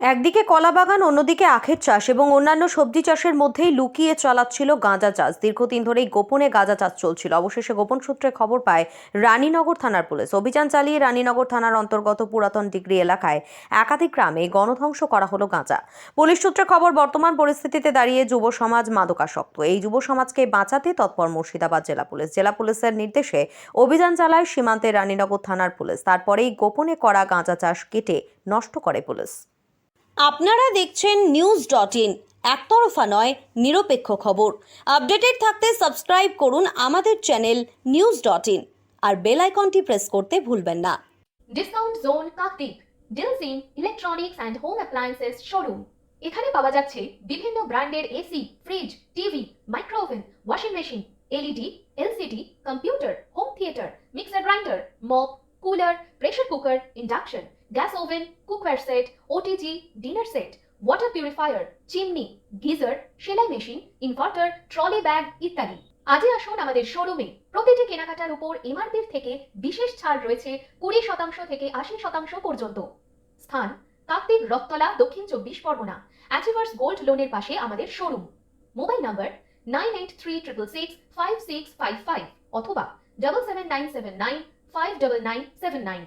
একদিকে কলাবাগান অন্যদিকে আখের চাষ এবং অন্যান্য সবজি চাষের মধ্যেই লুকিয়ে চালাচ্ছিল গাঁজা চাষ। দীর্ঘদিন ধরেই গোপনে গাঁজা চাষ চলছিল। অবশেষে গোপন সূত্রে খবর পায়, রানীনগর থানার পুলিশ। অভিযান চালিয়ে রানীনগর থানার অন্তর্গত পুরাতন ডিগ্রি এলাকায় একাধিক গ্রামে গণধ্বংস করা হলো গাঁজা। পুলিশ সূত্রে খবর, বর্তমান পরিস্থিতিতে দাঁড়িয়ে যুব সমাজ মাদকাসক্ত। এই যুব সমাজকে বাঁচাতে তৎপর মুর্শিদাবাদ জেলা পুলিশ। জেলা পুলিশের নির্দেশে অভিযান চালায় সীমান্তে রানীনগর থানার পুলিশ। তারপরেই গোপনে করা গাঁজা চাষ কেটে নষ্ট করে পুলিশ। আপনারা দেখছেন নিউজ ডট ইন একতরফা নয়, নিরপেক্ষ খবর। আপডেটেড থাকতে সাবস্ক্রাইব করুন আমাদের চ্যানেল নিউজ ডট ইন আর বেল আইকনটি প্রেস করতে ভুলবেন না। Discount zone Kartik ডিলসিন electronics and home appliances showroom এখানে পাওয়া যাচ্ছে বিভিন্ন ব্র্যান্ডের AC fridge TV microwave washing machine LED LCD computer home theatre mixer grinder mop cooler pressure cooker induction gas oven, cookware set OTG dinner set, water purifier, chimney, geyser, সেলাই machine, inverter, trolley bag ইত্যাদি। আজই আসুন আমাদের শোরুমে। প্রতিটি কেনাকাটার উপর এমআরপির থেকে বিশেষ ছাড় রয়েছে কুড়ি শতাংশ থেকে আশি শতাংশ পর্যন্ত। স্থান কাকদ্বীপ রথতলা, দক্ষিণ চব্বিশ পরগনা। অ্যাচিভার্স গোল্ড লোনের পাশে আমাদের showroom. Mobile number nine eight three triple six five six five five অথবা double seven nine seven nine five double nine seven nine